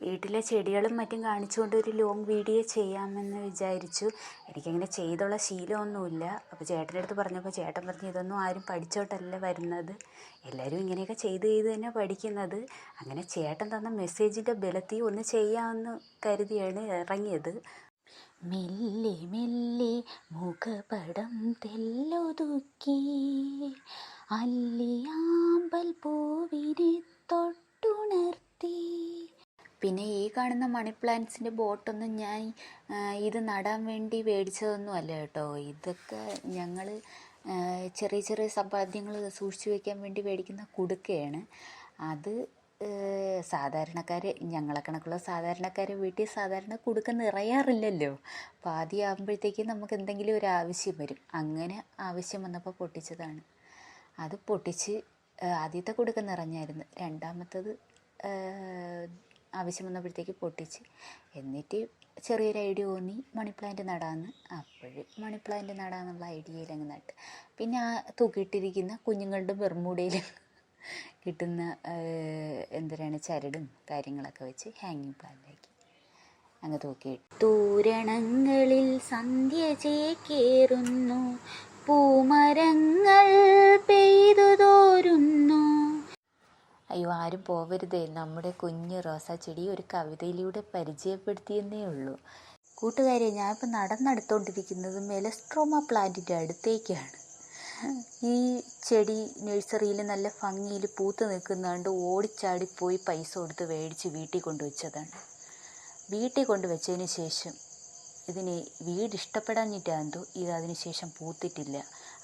വീട്ടിലെ ചെടികളും മറ്റും കാണിച്ചുകൊണ്ട് ഒരു ലോങ് വീഡിയോ ചെയ്യാമെന്ന് വിചാരിച്ചു. എനിക്കങ്ങനെ ചെയ്തുള്ള ശീലമൊന്നുമില്ല. അപ്പോൾ ചേട്ടന്റെ അടുത്ത് പറഞ്ഞപ്പോൾ ചേട്ടൻ പറഞ്ഞു ഇതൊന്നും ആരും പഠിച്ചോട്ടല്ല വരുന്നത്. എല്ലാവരും ഇങ്ങനെയൊക്കെ ചെയ്ത് ചെയ്ത് തന്നെ പഠിക്കുന്നത്. അങ്ങനെ ചേട്ടൻ തന്ന മെസ്സേജിന്റെ ബലത്തിൽ ഒന്ന് ചെയ്യാമെന്ന് കരുതിയാണ് ഇറങ്ങിയത്. മെല്ലെ മെല്ലെ മുഖപടം തെല്ലൊതുക്കി അല്ലിയാമ്പൽ പൂവിനെ പിന്നെ ഈ കാണുന്ന മണി പ്ലാന്റ്സിന്റെ ബോട്ടൊന്നും ഞാൻ ഇത് നടാൻ വേണ്ടി മേടിച്ചതൊന്നും അല്ല കേട്ടോ. ഇതൊക്കെ ഞങ്ങൾ ചെറിയ ചെറിയ സമ്പാദ്യങ്ങൾ സൂക്ഷിച്ചു വയ്ക്കാൻ വേണ്ടി മേടിക്കുന്ന കുടുക്കയാണ്. അത് സാധാരണക്കാർ ഞങ്ങളെ കണക്കുള്ള സാധാരണക്കാരെ വീട്ടിൽ സാധാരണ കുടുക്ക നിറയാറില്ലല്ലോ. പാതി ആകുമ്പോഴത്തേക്കും നമുക്ക് എന്തെങ്കിലും ഒരു ആവശ്യം വരും. അങ്ങനെ ആവശ്യം വന്നപ്പോൾ പൊട്ടിച്ചതാണ്. അത് പൊട്ടിച്ച് ആദ്യത്തെ കുടുക്ക നിറഞ്ഞായിരുന്നു. രണ്ടാമത്തത് ആവശ്യം വന്നപ്പോഴത്തേക്ക് പൊട്ടിച്ച്. എന്നിട്ട് ചെറിയൊരു ഐഡിയ തോന്നി മണി പ്ലാന്റ് നടാമെന്ന് അപ്പോൾ മണി പ്ലാന്റ് നടാമെന്നുള്ള ഐഡിയയിൽ അങ്ങ് നട്ട്. പിന്നെ ആ തൂക്കിയിട്ടിരിക്കുന്ന കുഞ്ഞുങ്ങളുടെ ബെർമൂടയിൽ കിട്ടുന്ന എന്തിനാണ് ചരടും കാര്യങ്ങളൊക്കെ വെച്ച് ഹാങ്ങിങ് പ്ലാന്റാക്കി അങ്ങ് തൂക്കിയിട്ട് തൂരണങ്ങളിൽ സന്ധ്യ ചേക്കേറുന്നു. പൂമരങ്ങൾ ആരും പോവരുതേ. നമ്മുടെ കുഞ്ഞു റോസാ ചെടി ഒരു കവിതയിലൂടെ പരിചയപ്പെടുത്തിയെന്നേ ഉള്ളൂ. കൂട്ടുകാരെ ഞാനിപ്പോൾ നടന്നെടുത്തോണ്ടിരിക്കുന്നത് മെലസ്ട്രോമ പ്ലാന്റിന്റെ അടുത്തേക്കാണ്. ഈ ചെടി നഴ്സറിയിൽ നല്ല ഭംഗിയിൽ പൂത്ത് നിൽക്കുന്നതുകൊണ്ട് ഓടിച്ചാടിപ്പോയി പൈസ കൊടുത്ത് മേടിച്ച് വീട്ടിൽ കൊണ്ടുവച്ചതാണ്. വീട്ടിൽ കൊണ്ടുവച്ചതിന് ശേഷം ഇതിന് വീട് ഇഷ്ടപ്പെടാഞ്ഞിട്ടാന്തോ ഇത് അതിന് ശേഷം പൂത്തിട്ടില്ല.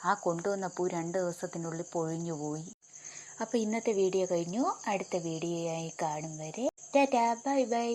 ആ കൊണ്ടുവന്ന പൂ രണ്ട് ദിവസത്തിനുള്ളിൽ പൊഴിഞ്ഞു പോയി അപ്പോൾ ഇന്നത്തെ വീഡിയോ കഴിഞ്ഞു. അടുത്ത വീഡിയോയായി കാണും വരെ. Tata bye bye.